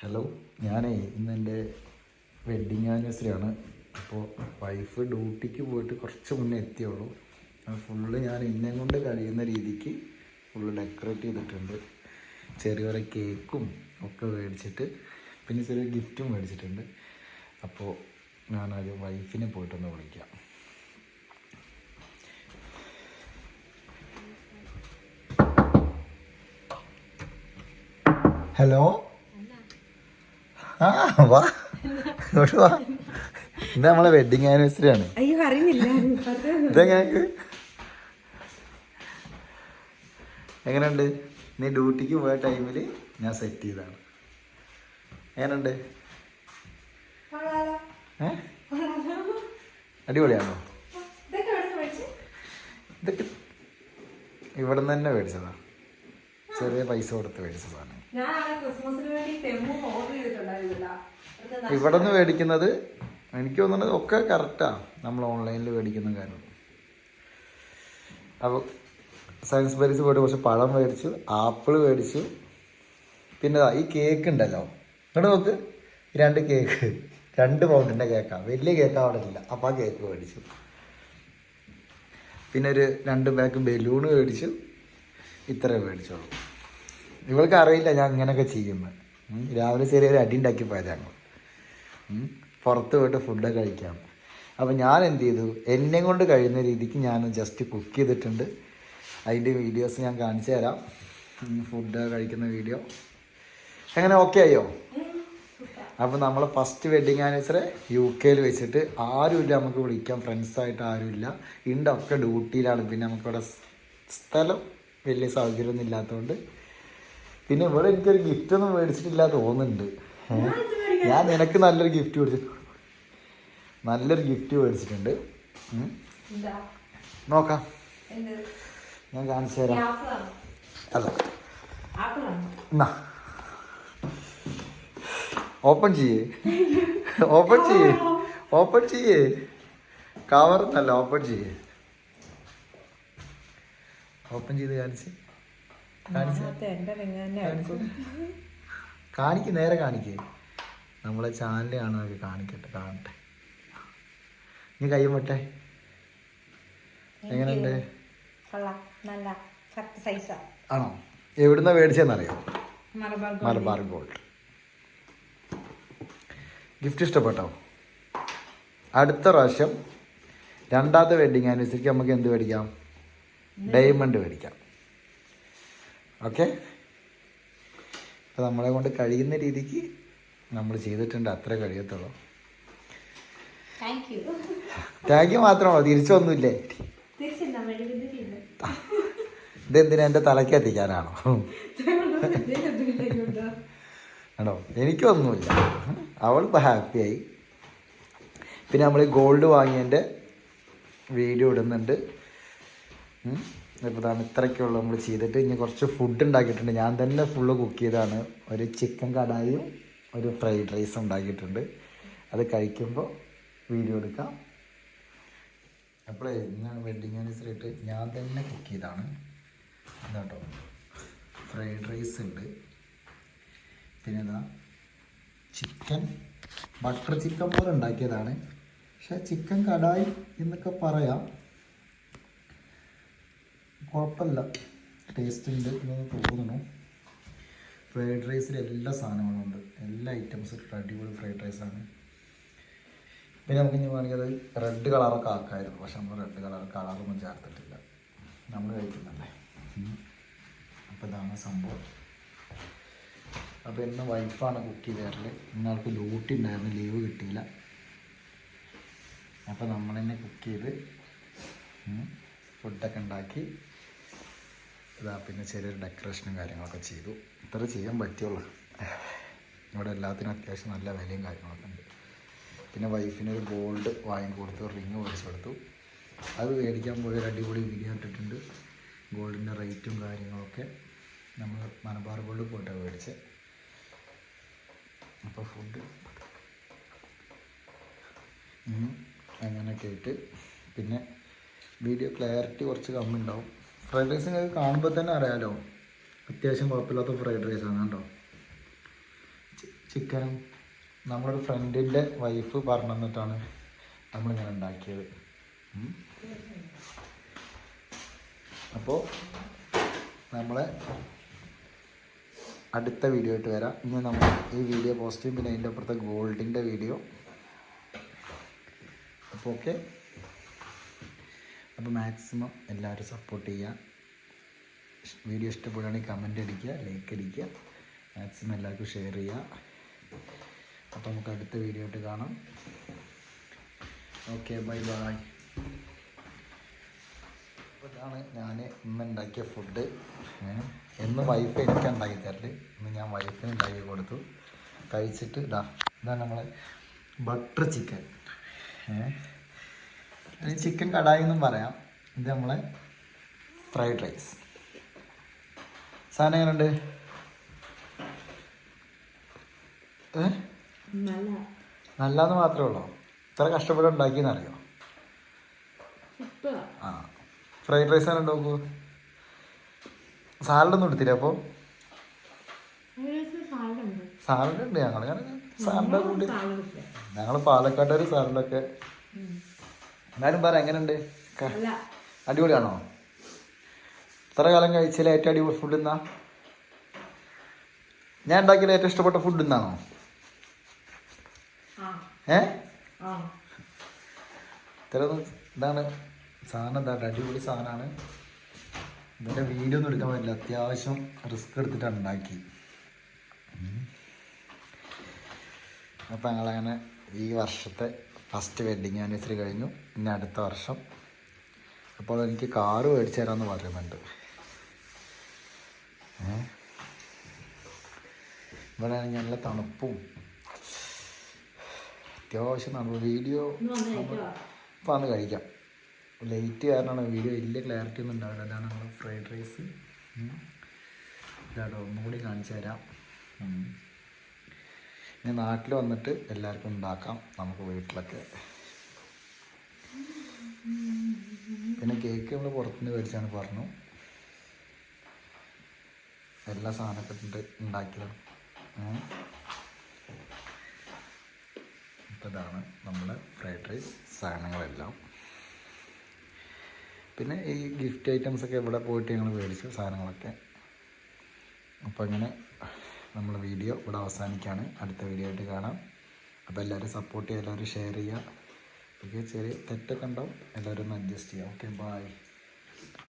Hello ഞാനേ ഇന്ന് എന്റെ വെഡ്ഡിങ് ആനിവേഴ്സറി ആണ്. അപ്പോൾ വൈഫ് ഡ്യൂട്ടിക്ക് പോയിട്ട് കുറച്ച് മുന്നേ എത്തിയുള്ളൂ. ഫുള്ള് ഞാൻ ഇന്നെ കൊണ്ട് കഴിയുന്ന രീതിക്ക് ഫുള്ള് ഡെക്കറേറ്റ് ചെയ്തിട്ടുണ്ട്. ചെറിയ ചെറിയ കേക്കും ഒക്കെ മേടിച്ചിട്ട് പിന്നെ ചെറിയ ഗിഫ്റ്റും മേടിച്ചിട്ടുണ്ട്. അപ്പോൾ ഞാൻ ഞാനത് വൈഫിനെ പോയിട്ടൊന്ന് വിളിക്കാം. ഹലോ ആ വാ. ഇങ്ങോട്ട് വാ. ഇത് നമ്മളെ വെഡിങ് ആനിവേഴ്സറി ആണ്. അയ്യോ അറിയുന്നില്ല. ഇതെങ്ങനെ? എങ്ങനെയുണ്ട്? നീ ഡ്യൂട്ടിക്ക് പോയ ടൈമിൽ ഞാൻ സെറ്റ് ചെയ്തതാണ്. എങ്ങനെയുണ്ട്? ഏ? അടിപൊളിയാണോ? ഇതൊക്കെ ഇവിടെ നിന്ന് തന്നെ മേടിച്ചതാണ് ചെറിയ പൈസ കൊടുത്ത് മേടിച്ചതാണ്. ഇവിടെ നിന്ന് മേടിക്കുന്നത് എനിക്ക് തോന്നുന്നത് ഒക്കെ കറക്റ്റാ നമ്മൾ ഓൺലൈനിൽ മേടിക്കുന്ന കാര്യം അപ്പോൾ സയൻസ് ബെറീസ് പോയിട്ട് കുറച്ച് പഴം മേടിച്ചു ആപ്പിൾ മേടിച്ചു. പിന്നെ ഈ കേക്ക് ഉണ്ടല്ലോ. ഇവിടെ നോക്ക്. രണ്ട് കേക്ക് രണ്ട് പൗണ്ടിന്റെ കേക്കാണ് വലിയ കേക്ക് അവിടെ ഇല്ല. അപ്പോൾ ആ കേക്ക് മേടിച്ചു. പിന്നെ ഒരു രണ്ട് ബാക്ക് ബലൂണ് മേടിച്ചു. ഇത്ര മേടിച്ചോളൂ. ഇവൾക്ക് അറിയില്ല ഞാൻ ഇങ്ങനെയൊക്കെ ചെയ്യുന്നത്. രാവിലെ ചെറിയൊരു അടി ഉണ്ടാക്കി പോയത് ഞങ്ങൾ. പുറത്ത് പോയിട്ട് ഫുഡ് കഴിക്കാം. അപ്പോൾ ഞാൻ എന്ത് ചെയ്തു? എന്നെ കൊണ്ട് കഴിയുന്ന രീതിക്ക് ഞാൻ ജസ്റ്റ് കുക്ക് ചെയ്തിട്ടുണ്ട്. അതിന്റെ വീഡിയോസ് ഞാൻ കാണിച്ചു തരാം. ഫുഡ് കഴിക്കുന്ന വീഡിയോ എങ്ങനെ? ഓക്കെ ആയോ? അപ്പോൾ നമ്മൾ ഫസ്റ്റ് വെഡിങ് ആനിവേഴ്സറി യു കെയിൽ വെച്ചിട്ട് ആരുമില്ല നമുക്ക് വിളിക്കാം. ഫ്രണ്ട്സായിട്ട് ആരുമില്ല. ഉണ്ടൊക്കെ ഡ്യൂട്ടിയിലാണ് പിന്നെ നമുക്കിവിടെ സ്ഥലം വലിയ സൗകര്യമൊന്നും ഇല്ലാത്തതുകൊണ്ട് പിന്നെ ഇവിടെ എനിക്കൊരു ഗിഫ്റ്റൊന്നും മേടിച്ചിട്ടില്ല തോന്നുന്നുണ്ട്. ഏ? ഞാൻ നിനക്ക് നല്ലൊരു ഗിഫ്റ്റ് മേടിച്ചിട്ടുണ്ട് നല്ലൊരു ഗിഫ്റ്റ് മേടിച്ചിട്ടുണ്ട്. നോക്കാം. ഞാൻ കാണിച്ചു തരാം. അല്ല എന്നാ ഓപ്പൺ ചെയ്യേ. ഓപ്പൺ ചെയ്യേ. ഓപ്പൺ ചെയ്യേ. കവർ എന്നല്ല ഓപ്പൺ ചെയ്യേ. ഓപ്പൺ ചെയ്ത് കാണിച്ച്. കാണിച്ച്. കാണിക്ക് നേരെ കാണിക്കേ. നമ്മളെ ചാനൽ കാണുന്നതൊക്കെ കാണിക്കട്ടെ കാണട്ടെ. നീ കൈ മട്ടെ. എങ്ങനെയുണ്ട്? ആണോ? എവിടുന്ന മേടിച്ചെന്നറിയോ? മലബാർ ഗോൾഡ്. ഗിഫ്റ്റ് ഇഷ്ടപ്പെട്ടോ? അടുത്ത പ്രാവശ്യം രണ്ടാമത്തെ വെഡിങ് ആനിവേഴ്സറിക്ക് നമുക്ക് എന്ത് മേടിക്കാം? ഡയമണ്ട് മേടിക്കാം. ഓക്കെ അപ്പോൾ നമ്മളെ കൊണ്ട് കഴിയുന്ന രീതിക്ക് നമ്മൾ ചെയ്തിട്ടുണ്ട് അത്ര കഴിയത്തുള്ളൂ. താങ്ക് യു മാത്രമാണോ? തിരിച്ചൊന്നുമില്ലേ? ഇതെന്തിനാ എന്റെ തലയ്ക്ക് എത്തിക്കാനാണോ ആണോ? എനിക്കൊന്നുമില്ല. അവളിപ്പോൾ ഹാപ്പിയായി. പിന്നെ നമ്മൾ ഗോൾഡ് വാങ്ങിയതിന്റെ വീഡിയോ ഇടുന്നുണ്ട്. ഇപ്പോൾ ഇതാണ് ഇത്രയ്ക്കുള്ള നമ്മൾ ചെയ്തിട്ട്. ഇനി കുറച്ച് ഫുഡ് ഉണ്ടാക്കിയിട്ടുണ്ട്. ഞാൻ തന്നെ ഫുള്ള് കുക്ക് ചെയ്താണ് ഒരു ചിക്കൻ കടായും ഒരു ഫ്രൈഡ് റൈസ് ഉണ്ടാക്കിയിട്ടുണ്ട്. അത് കഴിക്കുമ്പോൾ വീഡിയോ എടുക്കാം. അപ്പോഴേ ഇന്ന് വെഡിങ് ആനിവേഴ്സറി ആയിട്ട് ഞാൻ തന്നെ കുക്ക് ചെയ്താണ്. ഇതാട്ടോ. ഫ്രൈഡ് റൈസ് ഉണ്ട്. പിന്നെ ഇതാ ചിക്കൻ ബട്ടർ ചിക്കൻ പോലെ ഉണ്ടാക്കിയതാണ്. പക്ഷെ ചിക്കൻ കടായി എന്നൊക്കെ പറയാം. കുഴപ്പമില്ല. ടേസ്റ്റ് ഉണ്ട് എന്ന് തോന്നുന്നു. ഫ്രൈഡ് റൈസിൽ എല്ലാ സാധനങ്ങളും ഉണ്ട്. എല്ലാ ഐറ്റംസ് ഇട്ടിട്ട് അടിപൊളി ഫ്രൈഡ് റൈസാണ് പിന്നെ നമുക്ക് ഇനി വേണമെങ്കിൽ അത് റെഡ് കളറൊക്കെ ആക്കായിരുന്നു പക്ഷെ നമ്മൾ റെഡ് കളർ കളറൊന്നും ചേർത്തിട്ടില്ല. നമ്മൾ കഴിക്കുന്നല്ലേ അപ്പോൾ ഇതാണ് സംഭവം. അപ്പോൾ ഇന്ന് വൈഫാണ് കുക്ക് ചെയ്ത് തരൽ ഇന്ന് ആൾക്ക് ഡ്യൂട്ടി ഉണ്ടായിരുന്നു ലീവ് കിട്ടിയില്ല. അപ്പോൾ നമ്മൾ തന്നെ കുക്ക് ചെയ്ത് ഫുഡൊക്കെ ഉണ്ടാക്കി ഇതാ പിന്നെ ചെറിയൊരു ഡെക്കറേഷനും കാര്യങ്ങളൊക്കെ ചെയ്തു. ഇത്ര ചെയ്യാൻ പറ്റുള്ളൂ. ഇവിടെ എല്ലാത്തിനും അത്യാവശ്യം നല്ല വിലയും കാര്യങ്ങളൊക്കെ ഉണ്ട്. പിന്നെ വൈഫിനൊരു ഗോൾഡ് വാങ്ങി കൊടുത്തു റിങ് മേടിച്ചു കൊടുത്തു. അത് മേടിക്കാൻ പോയൊരു അടിപൊളി വീഡിയോ ഇട്ടിട്ടുണ്ട്. ഗോൾഡിന്റെ റേറ്റും കാര്യങ്ങളൊക്കെ നമ്മൾ മലബാർ ഗോൾഡ് പോയിട്ടാണ് മേടിച്ചത് അപ്പോൾ ഫുഡ് അങ്ങനെയൊക്കെ ആയിട്ട്. പിന്നെ വീഡിയോ ക്ലാരിറ്റി കുറച്ച് കമ്മി ഉണ്ടാവും ഫ്രൈഡ് റൈസ് കാണുമ്പോൾ തന്നെ അറിയാമല്ലോ അത്യാവശ്യം കുഴപ്പമില്ലാത്ത ഫ്രൈഡ് റൈസ് ആണ് കേട്ടോ. ചിക്കനും നമ്മളൊരു ഫ്രണ്ടിന്റെ വൈഫ് പറഞ്ഞു തന്നിട്ടാണ് നമ്മളിങ്ങനെ ഉണ്ടാക്കിയത്. അപ്പോൾ നമ്മളെ അടുത്ത വീഡിയോ ആയിട്ട് വരാം. ഇന്ന് നമ്മൾ ഈ വീഡിയോ പോസ്റ്റ് ചെയ്യും. പിന്നെ അതിന്റെ അപ്പുറത്തെ ഗോൾഡിന്റെ വീഡിയോ അപ്പോൾ ഓക്കെ അപ്പോൾ മാക്സിമം എല്ലാവരും സപ്പോർട്ട് ചെയ്യുക വീഡിയോ ഇഷ്ടപ്പെടുകയാണെങ്കിൽ കമന്റ് അടിക്കുക ലൈക്ക് അടിക്കുക. മാക്സിമം എല്ലാവർക്കും ഷെയർ ചെയ്യുക. അപ്പോൾ നമുക്ക് അടുത്ത വീഡിയോ ആയിട്ട് കാണാം. ഓക്കെ ബൈ ബൈ ഇതാണ് ഞാൻ ഇന്ന് ഉണ്ടാക്കിയ ഫുഡ് എന്ന് വൈഫ് എനിക്ക് ഉണ്ടാക്കി തരൽ. ഇന്ന് ഞാൻ വൈഫിന് ഉണ്ടാക്കി കൊടുത്തു. കഴിച്ചിട്ട് ഇതാ ഇതാണ് നമ്മളെ ബട്ടർ ചിക്കൻ ഏഹ് ചിക്കൻ കടായി എന്നും പറയാം. ഇത് നമ്മളെ ഫ്രൈഡ് റൈസ് സാധനം എങ്ങനെയുണ്ട് ഏ നല്ല നല്ലതെന്ന് മാത്രമേ ഉള്ളൂ. ഇത്ര കഷ്ടപ്പെട്ട് ഉണ്ടാക്കിയെന്നറിയോ ആ. ഫ്രൈഡ് റൈസ് ആണ് നോക്കൂ സാലഡൊന്നും എടുത്തില്ല അപ്പോൾ സാലഡ് ഉണ്ട് ഞങ്ങൾ സാലഡ് കൂട്ടി. ഞങ്ങൾ പാലക്കാട്ടൊരു സാലഡൊക്കെ. എന്നാലും പറ എങ്ങനെയുണ്ട്? അടിപൊളിയാണോ? ഇത്ര കാലം കഴിച്ചതിൽ ഏറ്റവും അടിപൊളി ഫുഡ് എന്നാ? ഞാൻ ഉണ്ടാക്കിയതിൽ ഏറ്റവും ഇഷ്ടപ്പെട്ട ഫുഡ് എന്നാണോ? ഏ? ഇതാണ് സാധനം. എന്താ അടിപൊളി സാധനമാണ്. ഇതിന്റെ വീഡിയോ ഒന്നും എടുക്കാൻ പറ്റില്ല. അത്യാവശ്യം റിസ്ക് എടുത്തിട്ടാണ് ഉണ്ടാക്കി അപ്പം ഞങ്ങളങ്ങനെ ഈ വർഷത്തെ ഫസ്റ്റ് വെഡിങ് ആനിവേഴ്സറി കഴിഞ്ഞു. ഇനി അടുത്ത വർഷം. അപ്പോൾ എനിക്ക് കാറ് മേടിച്ചു തരാമെന്ന് പറയുന്നുണ്ട് ഇവിടെ ആണെങ്കിൽ നല്ല തണുപ്പും അത്യാവശ്യം നമ്മൾ വീഡിയോ അപ്പം വന്ന് കഴിക്കോ അന്ന് കഴിക്കാം. ലൈറ്റ് കാരണമാണ് വീഡിയോ വലിയ ക്ലാരിറ്റി ഒന്നും ഉണ്ടാവില്ല. അതാണ് നമ്മൾ ഫ്രൈഡ് റൈസ് ഇതാട്ടോ ഒന്നും കൂടി കാണിച്ചു തരാം. ഇനി നാട്ടിൽ വന്നിട്ട് എല്ലാവർക്കും ഉണ്ടാക്കാം നമുക്ക് വീട്ടിലൊക്കെ. പിന്നെ കേക്ക് നമ്മൾ പുറത്തുനിന്ന് മേടിച്ചാണ് പറഞ്ഞു. എല്ലാ സാധനമൊക്കെ ഉണ്ട് ഉണ്ടാക്കിയതാണ്. ഇതാണ് നമ്മുടെ ഫ്രൈഡ് റൈസ് സാധനങ്ങളെല്ലാം. പിന്നെ ഈ ഗിഫ്റ്റ് ഐറ്റംസ് ഒക്കെ ഇവിടെ പോയിട്ട് ഞങ്ങൾ മേടിച്ചു സാധനങ്ങളൊക്കെ. അപ്പോൾ അങ്ങനെ നമ്മൾ വീഡിയോ ഇവിടെ അവസാനിക്കുകയാണ് അടുത്ത വീഡിയോ ആയിട്ട് കാണാം. അപ്പോൾ എല്ലാവരും സപ്പോർട്ട് ചെയ്യുക എല്ലാവരും ഷെയർ ചെയ്യുക. ഓക്കെ ചെറിയ തെറ്റൊക്കെ ഉണ്ടാവും. എല്ലാവരും ഒന്ന് അഡ്ജസ്റ്റ് ചെയ്യുക ഓക്കെ ബായ്